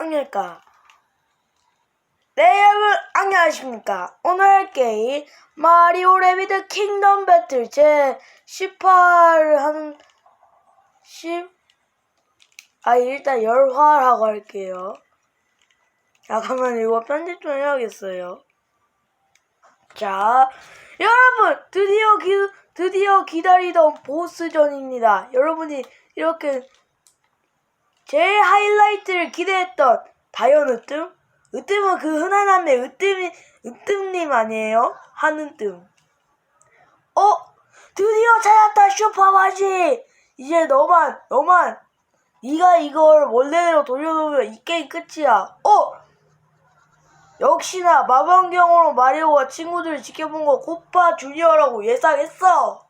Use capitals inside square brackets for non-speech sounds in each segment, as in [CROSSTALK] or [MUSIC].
안녕하십니까. 네, 여러분, 안녕하십니까. 오늘 할 게임, 마리오 레비드 킹덤 배틀 제 18을 하는, 10, 아, 일단 열화라고 할게요. 잠깐만, 이거 편집 좀 해야겠어요. 자, 여러분, 드디어 기, 드디어 기다리던 보스전입니다. 여러분이 이렇게 제일 하이라이트를 기대했던 다이언 으뜸? 으뜸은 그 흔한 남매 으뜸이 으뜸님 아니에요? 한으뜸. 어? 드디어 찾았다 슈퍼바지. 이제 너만 너만 네가 이걸 원래대로 돌려놓으면 이 게임 끝이야. 어? 역시나 마법경으로 마리오와 친구들을 지켜본 거 코파 주니어라고 예상했어.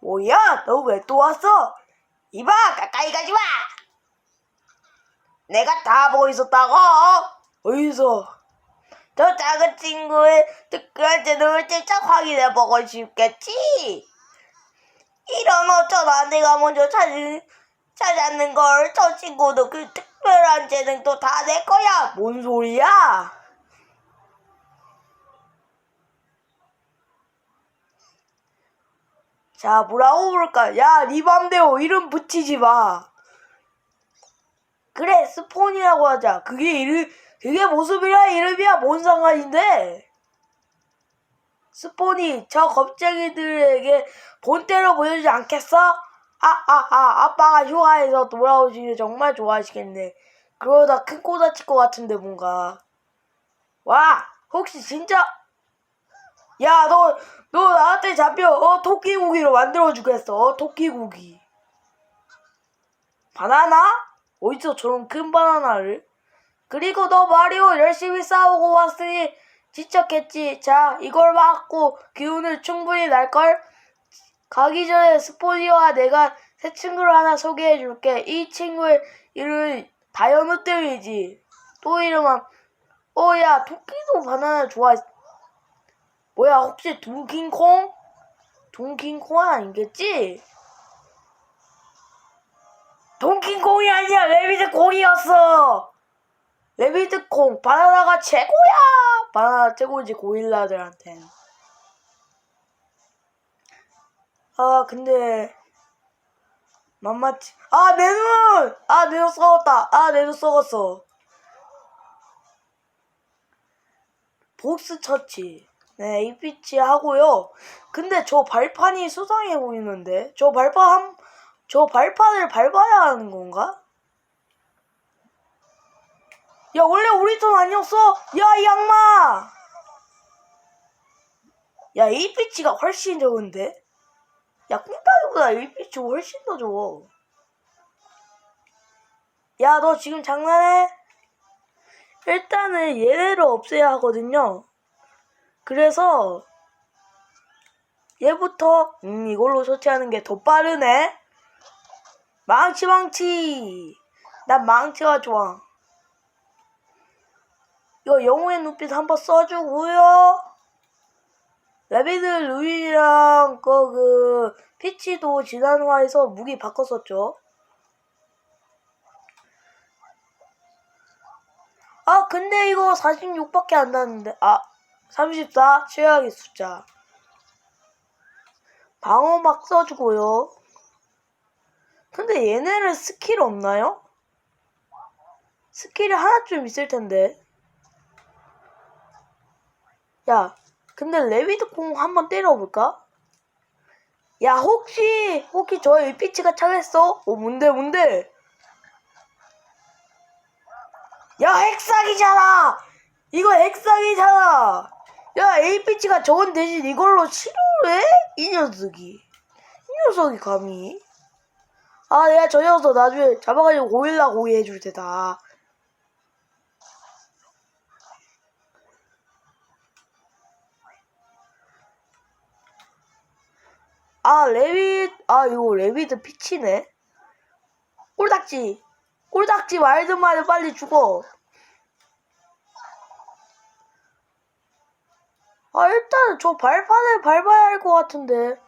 뭐야? 너 왜 또 왔어? 이봐 가까이 가지 마. 내가 다 보고 있었다고. 어디서? 저 작은 친구의 특별한 재능을 직접 확인해 보고 싶겠지. 이런 어쩌다 내가 먼저 찾은 찾았는 걸 저 친구도 그 특별한 재능도 다 내 거야. 뭔 소리야? 자, 뭐라고 부를까? 야, 네 맘대로 이름 붙이지 마. 그래, 스폰이라고 하자. 그게 이름, 그게 모습이야, 이름이야, 뭔 상관인데? 스폰이 저 겁쟁이들에게 본때로 보여주지 않겠어? 아, 아, 아, 아빠가 휴가에서 돌아오시길 정말 좋아하시겠네. 그러다 큰 코 다칠 것 같은데, 뭔가. 와, 혹시 진짜, 야, 너, 너 나한테 잡혀, 어, 토끼고기로 만들어 주겠어, 어, 토끼고기. 바나나? 어디서 저런 큰 바나나를? 그리고 너 마리오 열심히 싸우고 왔으니 지쳤겠지. 자, 이걸 맞고 기운을 충분히 날걸? 가기 전에 스포니와 내가 새 친구를 하나 소개해 줄게. 이 친구의 이름은 다이어노뜸이지. 또 이름은, 어, 야, 토끼도 바나나 좋아했, 뭐야, 혹시 둥킹콩? 둥킹콩 아니겠지? 동킹콩이 아니야 레비드 콩이었어. 레비드 콩 바나나가 최고야! 바나나 최고지 고릴라들한텐 아 근데 맘마치 아내 눈 아내 눈 썩었다. 아내 눈 썩었어. 복스 처치 네 이피치 하고요 근데 저 발판이 수상해 보이는데 저 발판 한 저 발판을 밟아야 하는 건가? 야 원래 우리 돈 아니었어? 야 이 양마! 야 AP치가 훨씬 좋은데? 야 콩따기보다 AP치 훨씬 더 좋아 야너 지금 장난해? 일단은 얘네를 없애야 하거든요 그래서 얘부터 음 이걸로 처치하는 게 더 빠르네. 망치 망치! 난 망치가 좋아. 이거 영웅의 눈빛 한번 써주고요. 레비드 루이랑 그, 그 피치도 지난화에서 무기 바꿨었죠. 아 근데 이거 46밖에 안 나는데 아 34 최악의 숫자 방어막 써주고요 근데 얘네는 스킬 없나요? 스킬이 하나쯤 있을 텐데. 야, 근데 레비드콩 한번 때려볼까? 야, 혹시, 혹시 저 일피치가 차겠어? 어, 뭔데, 뭔데? 야, 핵사기잖아! 이거 핵사기잖아! 야, AP치가 저건 대신 이걸로 치료해? 이 녀석이. 이 녀석이 감히. 아, 내가 저 녀석 나중에 잡아가지고 고일라 고기 해줄 테다. 아, 레빗, 아, 이거 레빗드 피치네. 꼴딱지. 꼴딱지 말든 말든 빨리 죽어. 아, 일단 저 발판을 밟아야 할 것 같은데.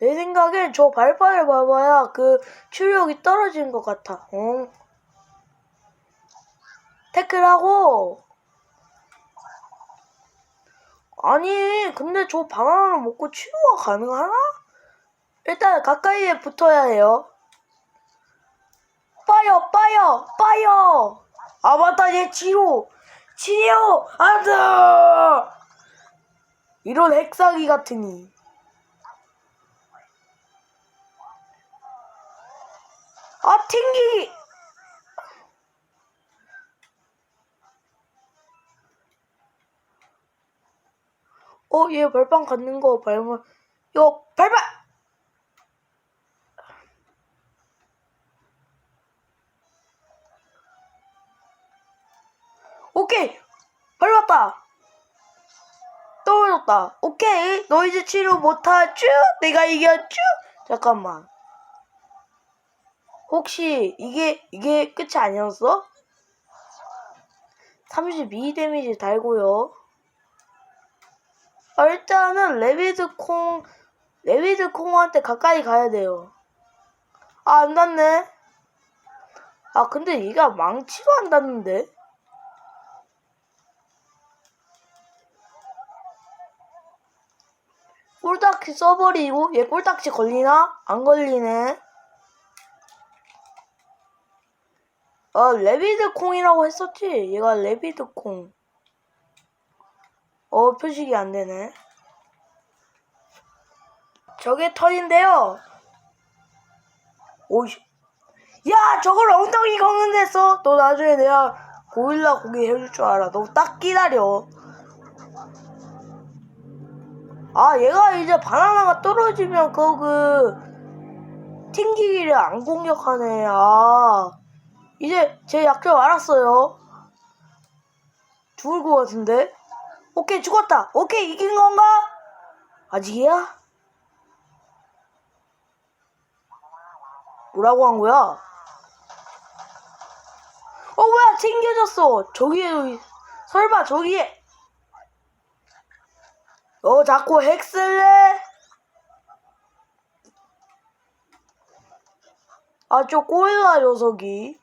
내 생각엔 저 발판을 밟아야 그 추력이 떨어지는 것 같아. 어? 태클하고. 아니, 근데 저 바나나를 먹고 치료가 가능하나? 일단 가까이에 붙어야 해요. 빠여, 빠여, 빠여! 아, 맞다, 얘 치료! 치료! 안 돼! 이런 핵사기 같으니. 아, 튕기기! 어, 얘 발판 갖는 거 밟으면, 요, 발판! 오케이! 밟았다! 떨어졌다. 오케이. 너 이제 치료 못하쥬? 내가 이겼쥬? 잠깐만. 혹시 이게, 이게 끝이 아니었어? 32 데미지 달고요. 아, 일단은 레비드 콩, 레비드 콩한테 가까이 가야 돼요. 아, 안 닿네. 아, 근데 얘가 망치도 안 닿는데? 꼴딱지 써버리고 얘 꼴딱지 걸리나? 안 걸리네. 어 레비드 콩이라고 했었지? 얘가 레비드 콩. 어 표식이 안 되네. 저게 털인데요. 오이. 야 저걸 엉덩이 걷는 데서 너 나중에 내가 고릴라 고기 해줄 줄 알아. 너 딱 기다려. 아, 얘가 이제 바나나가 떨어지면 그거 그 튕기기를 안 공격하네. 아, 이제 제 약점 알았어요. 죽을 것 같은데? 오케이, 죽었다. 오케이, 이긴 건가? 아직이야? 뭐라고 한 거야? 어, 뭐야, 튕겨졌어. 저기에, 저기. 설마 저기에. 너 자꾸 핵 쓸래? 아, 저 꼬일라 녀석이.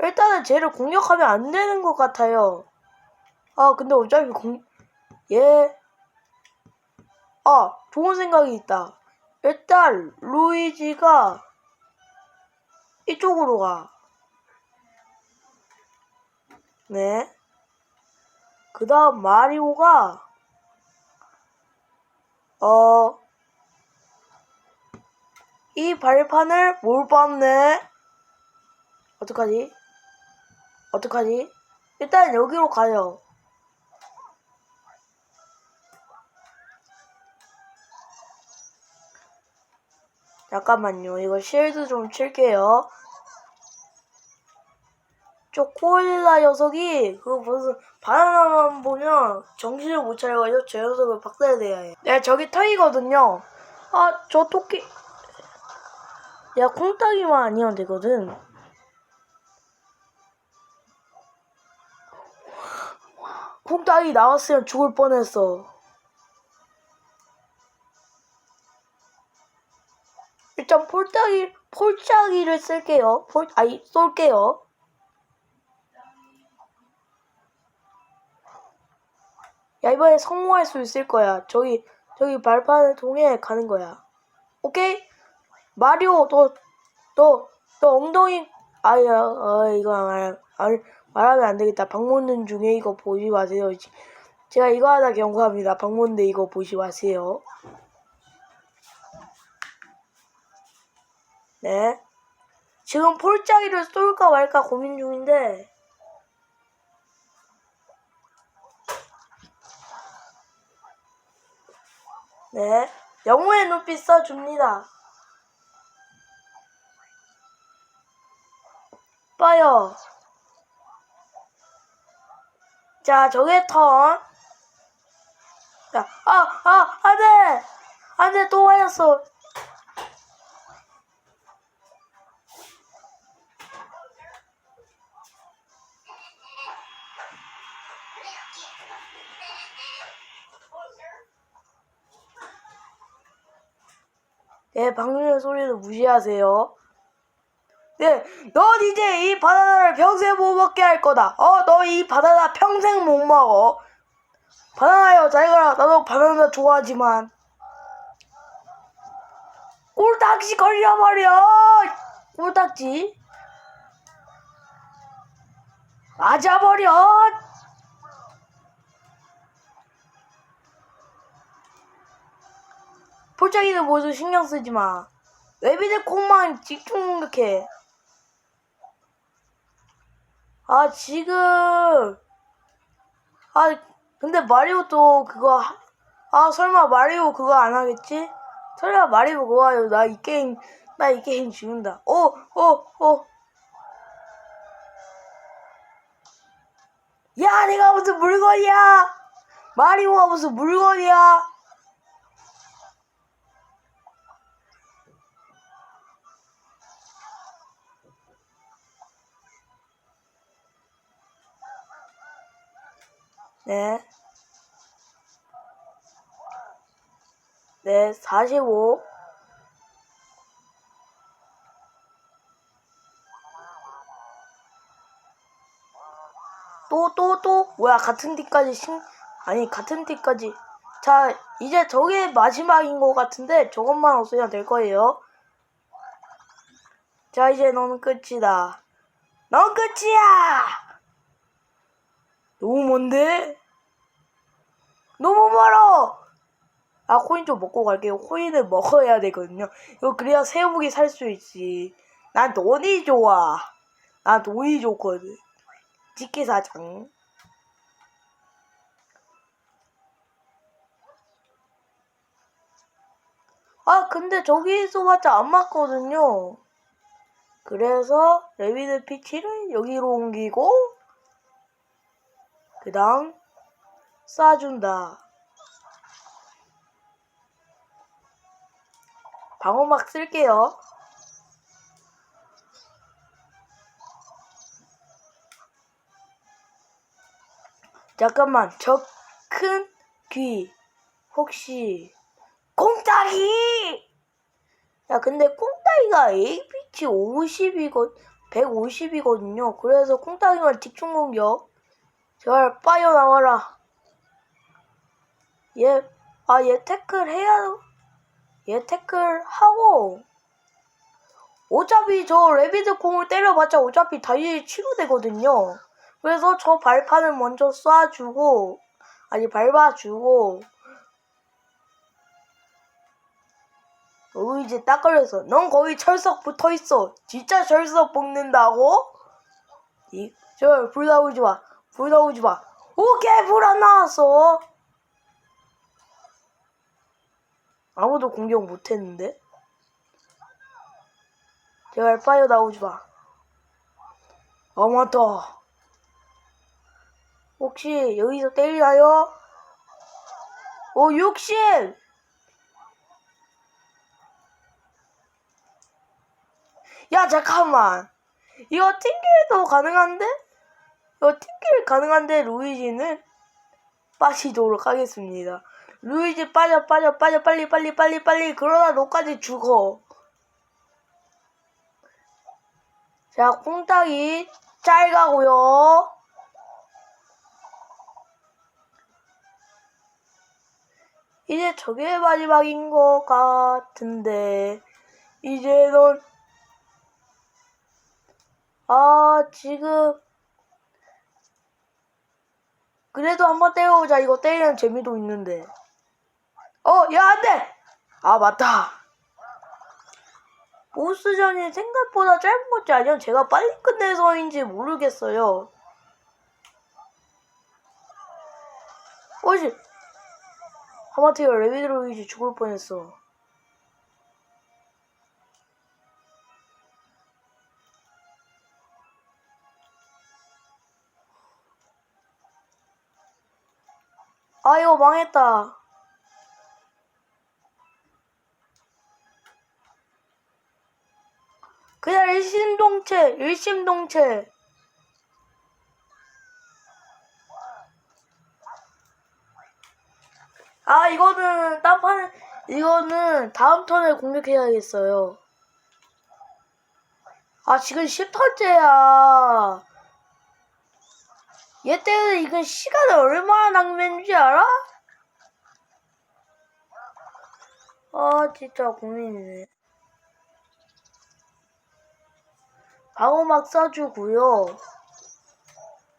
일단은 쟤를 공격하면 안 되는 것 같아요. 아, 근데 어차피 공, 얘, 아, 좋은 생각이 있다. 일단, 루이지가 이쪽으로 가. 네. 그 다음 마리오가 어, 이 발판을 못 밟네. 어떡하지? 어떡하지? 일단 여기로 가요. 잠깐만요. 이거 실드 좀 칠게요. 저 코일라 녀석이 그 무슨 바나나만 보면 정신을 못 차려가지고 저 녀석을 박살내야 해. 네, 저기 터이거든요. 아, 저 토끼. 야, 콩딱이만 아니면 되거든. 콩딱이 나왔으면 죽을 뻔했어. 일단 폴딱이, 폴짜기를 쓸게요. 폴, 아니, 쏠게요. 야 이번에 성공할 수 있을 거야. 저기 저기 발판을 통해 가는 거야. 오케이? 마리오 너너너 엉덩이 아야 어, 이거 말, 말 말하면 안 되겠다. 방문는 중에 이거 보지 마세요. 제가 이거 하나 경고합니다. 방문대 이거 보지 마세요. 네. 지금 폴짜기를 쏠까 말까 고민 중인데 네, 영웅의 눈빛 써줍니다. 빠요. 자, 저게 턴. 자, 아, 아, 안 돼! 안 돼, 또 맞았어. 예, 방금의 소리를 무시하세요. 네, 넌 이제 이 바나나를 평생 못 먹게 할 거다. 어, 너 이 바나나 평생 못 먹어. 바나나요, 잘 가라. 나도 바나나 좋아하지만. 꼴딱지 걸려버려! 꼴딱지. 맞아 버려! 폴짝이는 모두 신경 쓰지 마. 레비드 콩만 집중 공격해. 아, 지금. 아, 근데 마리오도 그거, 하- 아, 설마 마리오 그거 안 하겠지? 설마 마리오 그거 하요. 나 이 게임, 나 이 게임 지운다. 오, 오, 오. 야, 내가 무슨 물건이야! 마리오가 무슨 물건이야! 네. 네, 45. 또, 또, 또? 뭐야, 같은 팀까지 신, 아니, 같은 팀까지. 자, 이제 저게 마지막인 것 같은데, 저것만 없으면 될 거예요. 자, 이제 너는 끝이다. 넌 끝이야! 너무 먼데? 너무 멀어! 아, 코인 좀 먹고 갈게요. 코인을 먹어야 되거든요. 이거 그래야 새우고기 살 수 있지. 난 돈이 좋아. 난 돈이 좋거든. 치킨사장. 아, 근데 저기서 봤자 안 맞거든요. 그래서 레비드 피치를 여기로 옮기고 그 다음 쏴준다. 방어막 쓸게요. 잠깐만, 저 큰 귀. 혹시, 꽁따기! 야, 근데 꽁따기가 AP치 50이거, 150이거든요. 그래서 꽁따기만 집중 공격. 제발 빠져나와라. 얘, 아, 얘 태클 해야, 얘 태클 하고, 어차피 저 레비드 공을 때려봤자 어차피 다이에 치료되거든요. 그래서 저 발판을 먼저 쏴주고, 아니, 밟아주고, 너 이제 딱 걸렸어. 넌 거기 철석 붙어 있어. 진짜 철석 뽑는다고? 이, 저, 불 나오지 마. 불 나오지 마. 오케이, 불 안 나왔어. 아무도 공격 못 했는데? 제발 빠져 나오지 마. 아, 맞다. 혹시 여기서 때리나요? 오, 60! 야, 잠깐만. 이거 튕길도 가능한데? 이거 튕길 가능한데, 루이지는 빠지도록 하겠습니다. 루이지 빠져, 빠져, 빠져, 빨리, 빨리, 빨리, 빨리. 그러다 너까지 죽어. 자, 콩딱이 잘 가고요. 이제 저게 마지막인 것 같은데, 이제 넌, 아, 지금, 그래도 한번 때려보자. 이거 때리는 재미도 있는데. 어, 야, 안 돼! 아, 맞다. 보스전이 생각보다 짧은 것이 아니면 제가 빨리 끝내서인지 모르겠어요. 어이 하마테가 레비드로이지 죽을 뻔했어. 아, 이거 망했다. 그냥 일심동체, 일심동체. 아, 이거는 딴판, 이거는 다음 턴에 공격해야겠어요. 아, 지금 10턴째야. 얘 때문에 이거 시간을 얼마나 낭비했는지 알아? 아, 진짜 고민이네. 방어막 써주고요.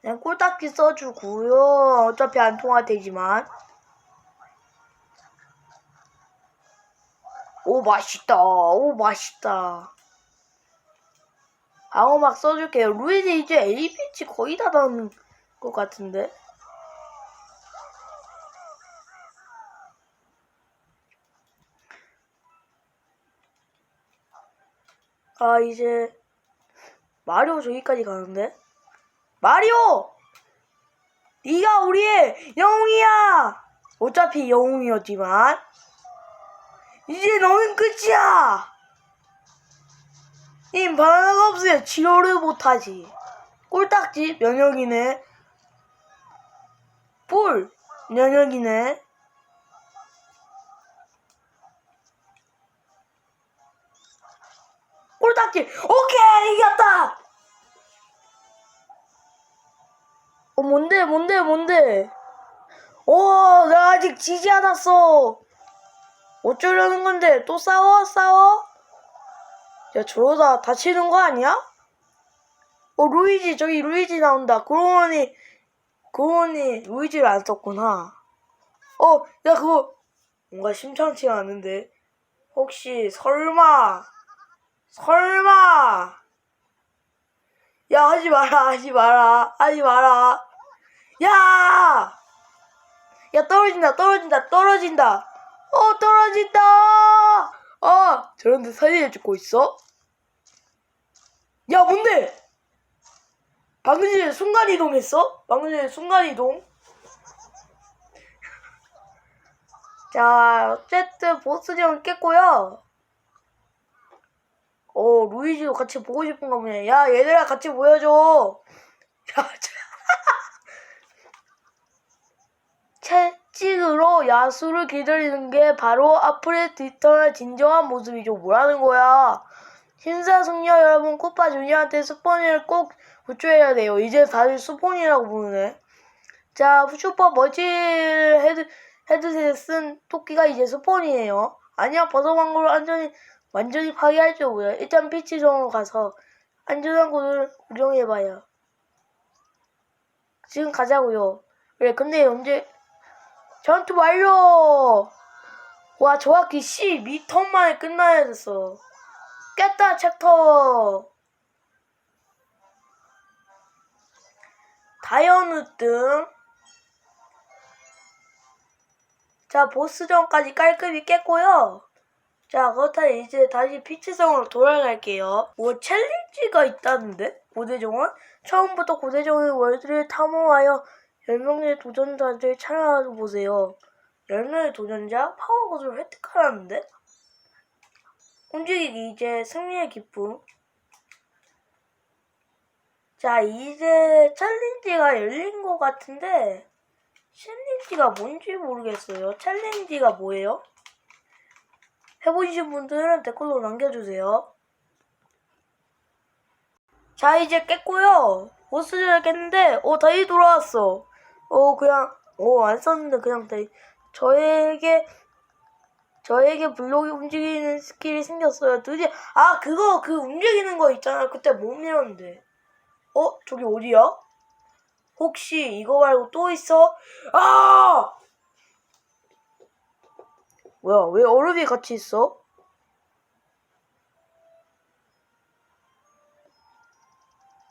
그냥 꼴딱지 써주고요. 어차피 안 통할 테지만. 오, 맛있다. 오, 맛있다. 방어막 써줄게요. 루이즈 이제 AP치 거의 다 나온 것 같은데. 아, 이제 마리오 저기까지 가는데? 마리오! 네가 우리의 영웅이야! 어차피 영웅이었지만 이제 너는 끝이야! 이 바나나가 없으면 치료를 못하지. 꼴딱지 면역이네. 볼 면역이네. 꼴딱지 오케이 이겼다. 어 뭔데 뭔데 뭔데? 오 내가 아직 지지 않았어. 어쩌려는 건데 또 싸워 싸워? 야 저러다 다치는 거 아니야? 어 루이지 저기 루이지 나온다. 그러니 그러니 루이지를 안 썼구나. 어 야 그거 뭔가 심상치가 않은데 혹시 설마 설마 야 하지 마라 하지 마라 하지 마라 야! 야 떨어진다 떨어진다 떨어진다 어 떨어진다 아 저런데 사진을 찍고 있어? 야 뭔데 방금 전에 순간이동 했어? 방금 전에 순간이동 자 어쨌든 보스전 깼고요 어 루이지도 같이 보고 싶은가 보네 야 얘들아 같이 보여줘 [LAUGHS] 야 채찍으로 야수를 기다리는 게 바로 아프레디터의 진정한 모습이죠. 뭐라는 거야? 신사숙녀 여러분, 코파 주니어한테 스포니를 꼭 구출해야 돼요. 이제 다들 스포니라고 부르네. 자, 슈퍼 머지 헤드, 헤드셋 쓴 토끼가 이제 스폰이에요. 아니야, 버섯 왕국을 완전히, 완전히 파괴할 줄 몰라. 일단 피치정으로 가서 안전한 곳을 구경해봐요. 지금 가자고요. 그래, 근데 언제, 전투 완료! 와, 정확히 12턴 만에 끝나야 됐어. 깼다, 챕터! 다이어느 등. 자, 보스전까지 깔끔히 깼고요. 자, 그렇다면 이제 다시 피치성으로 돌아갈게요. 뭐, 챌린지가 있다는데? 고대정원? 처음부터 고대정원의 월드를 탐험하여 10명의 도전자들 찾아와 보세요. 10명의 도전자 파워것을 획득하라는데? 움직이기 이제 승리의 기쁨. 자, 이제 챌린지가 열린 것 같은데, 챌린지가 뭔지 모르겠어요. 챌린지가 뭐예요? 해보신 분들은 댓글로 남겨주세요. 자, 이제 깼고요. 보스전을 깼는데, 어, 다시 돌아왔어. 어, 그냥, 어, 안 썼는데 그냥 다시. 저에게, 저에게 블록이 움직이는 스킬이 생겼어요. 드디어, 아, 그거, 그 움직이는 거 있잖아. 그때 못 밀었는데. 어, 저기 어디야? 혹시 이거 말고 또 있어? 아! 뭐야, 왜 얼음이 같이 있어?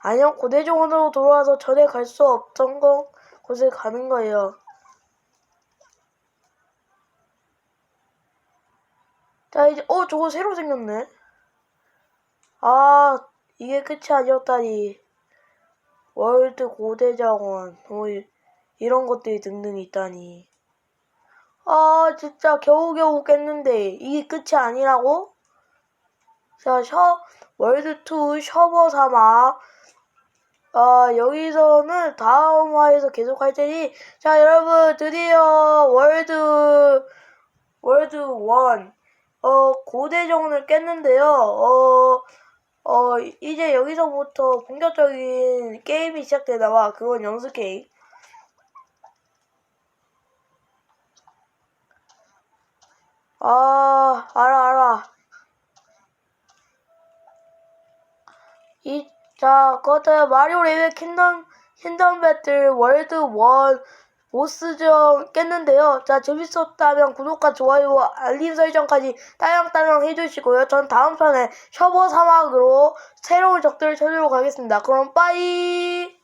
아니요, 고대정원으로 돌아와서 전에 갈 수 없던 건 곳에 가는 거예요. 자, 이제, 어, 저거 새로 생겼네. 아, 이게 끝이 아니었다니. 월드 고대정원, 뭐, 이- 이런 것들이 등등 있다니. 아, 진짜 겨우겨우 깼는데, 이게 끝이 아니라고? 자, 셔, 월드2 셔버 사막. 아, 여기서는 다음 화에서 계속 할 테니, 자, 여러분, 드디어 월드, 월드 1, 어, 고대정원을 깼는데요. 어, 어, 이제 여기서부터 본격적인 게임이 시작되나 봐. 그건 연습 게임. 아, 알아, 알아. 이, 자, 그것들 마리오 레벨 킹덤, 킹덤 배틀 월드 원 보스전 깼는데요. 자, 재밌었다면 구독과 좋아요, 알림 설정까지 따랑따랑 해주시고요. 전 다음 편에 셔버 사막으로 새로운 적들을 찾으러 가겠습니다. 그럼 빠이!